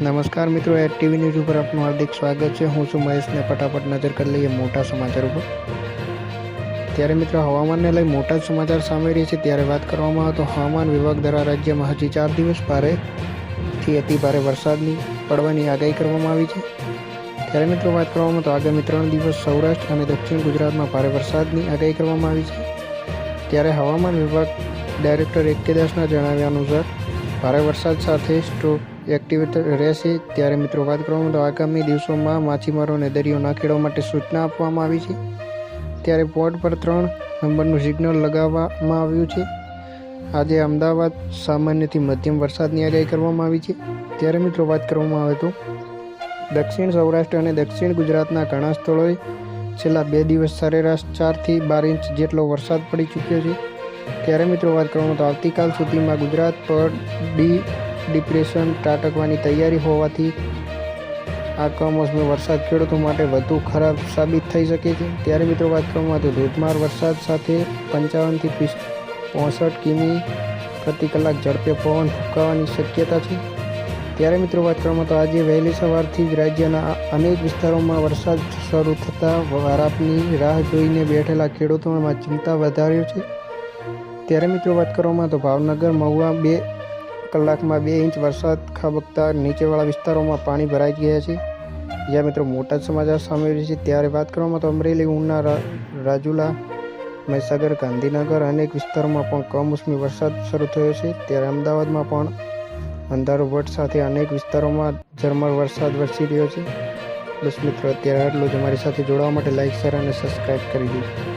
નમસ્કાર મિત્રો, at TV news ઉપર આપનું હાર્દિક સ્વાગત છે. હું છું મહેશને ફટાફટ નજર કરી લઈએ મોટા સમાચાર ઉપર. ત્યારે મિત્રો, હવામાનને લઈ મોટા જ સમાચાર સામે રહી છે. ત્યારે વાત કરવામાં આવે તો હવામાન વિભાગ દ્વારા રાજ્યમાં હજી ચાર દિવસ ભારેથી અતિ ભારે વરસાદની પડવાની આગાહી કરવામાં આવી છે. ત્યારે મિત્રો, વાત કરવામાં તો આગામી ત્રણ દિવસ સૌરાષ્ટ્ર અને દક્ષિણ ગુજરાતમાં ભારે વરસાદની આગાહી કરવામાં આવી છે. ત્યારે હવામાન વિભાગ ડાયરેક્ટર એક દસના જણાવ્યા અનુસાર ભારે વરસાદ સાથે સ્ટ્રોક એક્ટિવ રહેશે. ત્યારે મિત્રો વાત કરવામાં તો આગામી દિવસોમાં માછીમારોને દરિયો ના ખેડવા માટે સૂચના આપવામાં આવી છે. ત્યારે પોર્ટ પર ત્રણ નંબરનું સિગ્નલ લગાવવામાં આવ્યું છે. આજે અમદાવાદ, સામાન્યથી મધ્યમ વરસાદની આગાહી કરવામાં આવી છે. ત્યારે મિત્રો વાત કરવામાં આવે તો દક્ષિણ સૌરાષ્ટ્ર અને દક્ષિણ ગુજરાતના ઘણા સ્થળોએ છેલ્લા બે દિવસ સરેરાશ ચારથી બાર ઇંચ જેટલો વરસાદ પડી ચૂક્યો છે. ત્યારે મિત્રો વાત કરવામાં તો આવતીકાલ સુધીમાં ગુજરાત પર ડી ડિપ્રેશન ત્રાટકવાની તૈયારી હોવાથી આ કમોસમી વરસાદ ખેડૂતો માટે વધુ ખરાબ સાબિત થઈ શકે છે. ત્યારે મિત્રો વાત કરવામાં તો ધોધમાર વરસાદ સાથે પંચાવનથી પીસ પોસઠ કિમી પ્રતિ કલાક ઝડપે પવન ફૂંકાવાની શક્યતા છે. ત્યારે મિત્રો વાત કરવામાં તો આજે વહેલી સવારથી જ રાજ્યના અનેક વિસ્તારોમાં વરસાદ શરૂ થતાં વરાપની રાહ જોઈને બેઠેલા ખેડૂતોમાં ચિંતા વધાર્યો છે. ત્યારે મિત્રો વાત કરવામાં તો ભાવનગર મહુવા બે કલાકમાં બે ઇંચ વરસાદ ખાબકતા નીચેવાળા વિસ્તારોમાં પાણી ભરાઈ ગયા છે. જ્યાં મિત્રો મોટા સમાચાર સામે આવ્યા છે. ત્યારે વાત કરવામાં તો અમરેલી, ઉના રાજુલા, મહીસાગર, ગાંધીનગર અનેક વિસ્તારોમાં પણ કમોસમી વરસાદ શરૂ થયો છે. ત્યારે અમદાવાદમાં પણ અંધારો વટ સાથે અનેક વિસ્તારોમાં ઝરમર વરસાદ વરસી રહ્યો છે. બસ મિત્રો, અત્યારે આટલું જ. અમારી સાથે જોડાવા માટે લાઇક શેર અને સબસ્ક્રાઈબ કરી દીધું